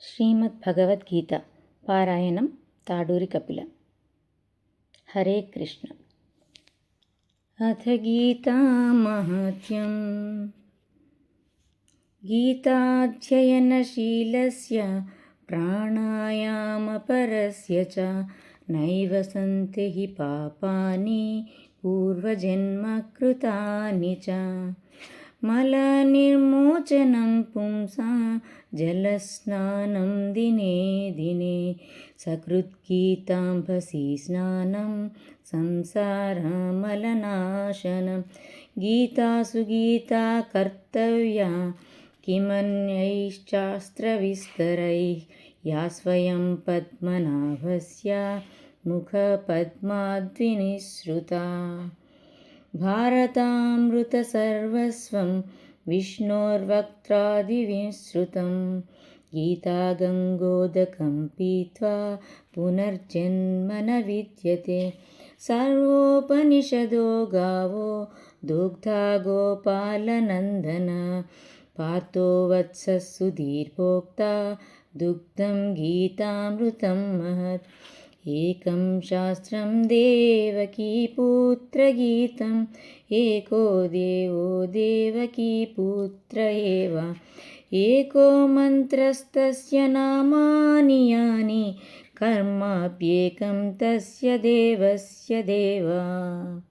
श्रीमद्भगवद्गीता पारायणं ताडूरिकपिल। हरे कृष्ण। अथ गीता गीताध्ययनशीलस्य प्राणायामपरस्य च नैव सन्ति हि पापानि पूर्वजन्मकृतानि च। मलनिर्मोचनं पुंसा जलस्नानं दिने दिने सकृत्गीताम्भसि स्नानं संसारमलनाशनं गीतासु गीता कर्तव्या किमन्यैश्चास्त्रविस्तरैः या स्वयं पद्मनाभस्य मुखपद्माद्विनिःसृता भारतामृतसर्वस्वं विष्णोर्वक्त्रादिविश्रुतं गीतागङ्गोदकं पीत्वा पुनर्जन्म न विद्यते सर्वोपनिषदो गावो दुग्धा गोपालनन्दन पार्थो वत्सः सुधीर्भोक्ता दुग्धं गीतामृतं महत् एकं शास्त्रं देवकीपुत्रगीतम् एको देवो देवकीपुत्र एव। एको मन्त्रस्तस्य नामानि यानि कर्माप्येकं तस्य देवस्य देवा